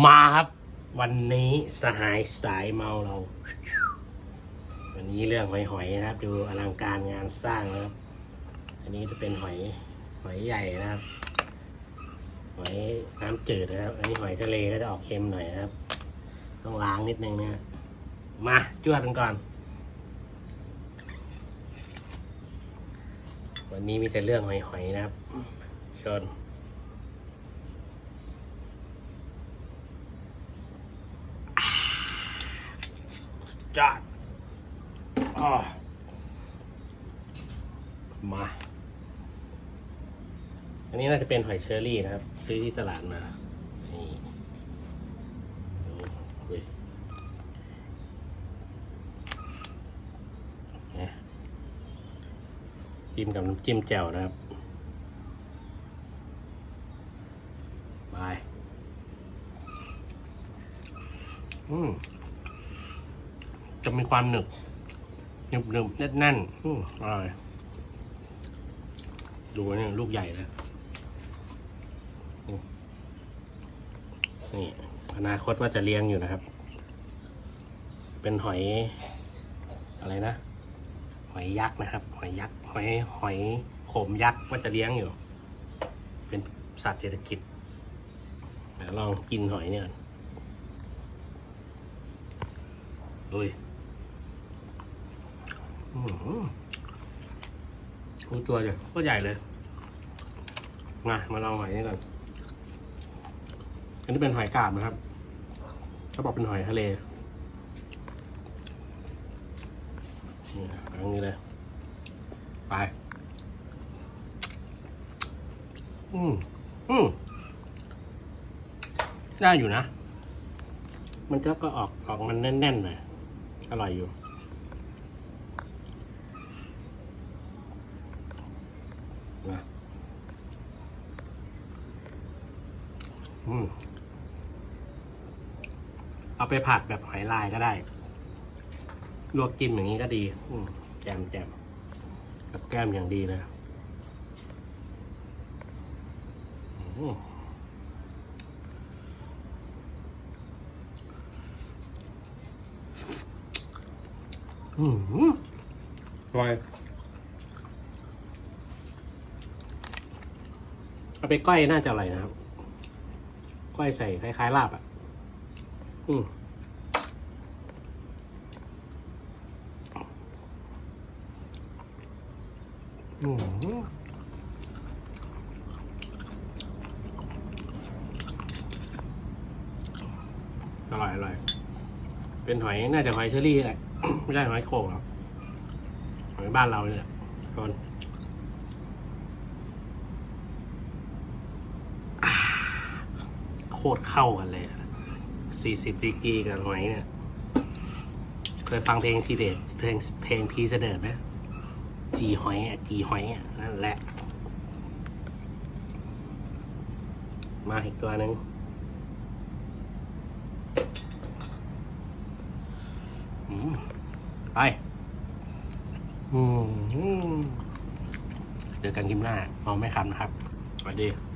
มาครับ วันนี้สหายสายเมาเรา วันนี้เรื่องหอยหอยนะครับ ดูอลังการงานสร้างนะครับ อันนี้จะเป็นหอยหอยใหญ่นะครับ หอยน้ำจืดนะครับ อันนี้หอยทะเลก็จะออกเค็มหน่อยนะครับ ต้องล้างนิดนึงนะมาจวดกันก่อน วันนี้มีแต่เรื่องหอยๆนะครับชน จอดอ๋อมา อันนี้น่าจะเป็นหอยเชอรี่นะครับ ซื้อที่ตลาดมา นี่ดูเว้ยจิ้มกับน้ำจิ้มแจ่วนะครับบาอืม จะมีความหนึบหนึบหนึบแน่นแน่นอร่อยดูนี่ลูกใหญ่เลยนี่อนาคตว่าจะเลี้ยงอยู่นะครับ เป็นหอย อะไรนะ หอยยักษ์นะครับ หอยยักษ์หอยหอยโขมยักษ์ว่าจะเลี้ยงอยู่ เป็นสัตว์เศรษฐกิจลองกินหอยเนี่ยก่อนลุย กูตัวเนี่ยก็ใหญ่เลย มามาลองหอยนี่ก่อนอันนี้เป็นหอยกาบนะครับเขาบอกเป็นหอยทะเลนี่อันนี้เลย ไป อืมอืมได้อยู่นะ มันก็ก็ออกออกมันแน่นๆหน่อยอร่อยอยู่ นะอืมเอาไปผัดแบบหอยลายก็ได้ ลวกจิ้มอย่างนี้ก็ดี อืมแจมแจมกับแก้มอย่างดีเลยอืมอืมอร่อย เอาไปก้อยน่าจะอร่อยนะครับ ก้อยใส่คล้ายๆลาบอะ อืมอืมอร่อยอร่อย เป็นหอยน่าจะหอยเชอรี่แหละ ไม่ใช่หอยโข่งหรอกหอยบ้านเราเนี่ยคน คตรเข้ากันเลยสี่สิบดีกีกับหอยเนี่ยเคยฟังเพลงซีเดตเพลงเพลงพีเสดไหมจีหอยอะจีหอยอะนั่นแหละ มาอีกตัวหนึ่งไปอืมเจอกันคลิปหน้าเอาไม่คำนะครับ สวัสดี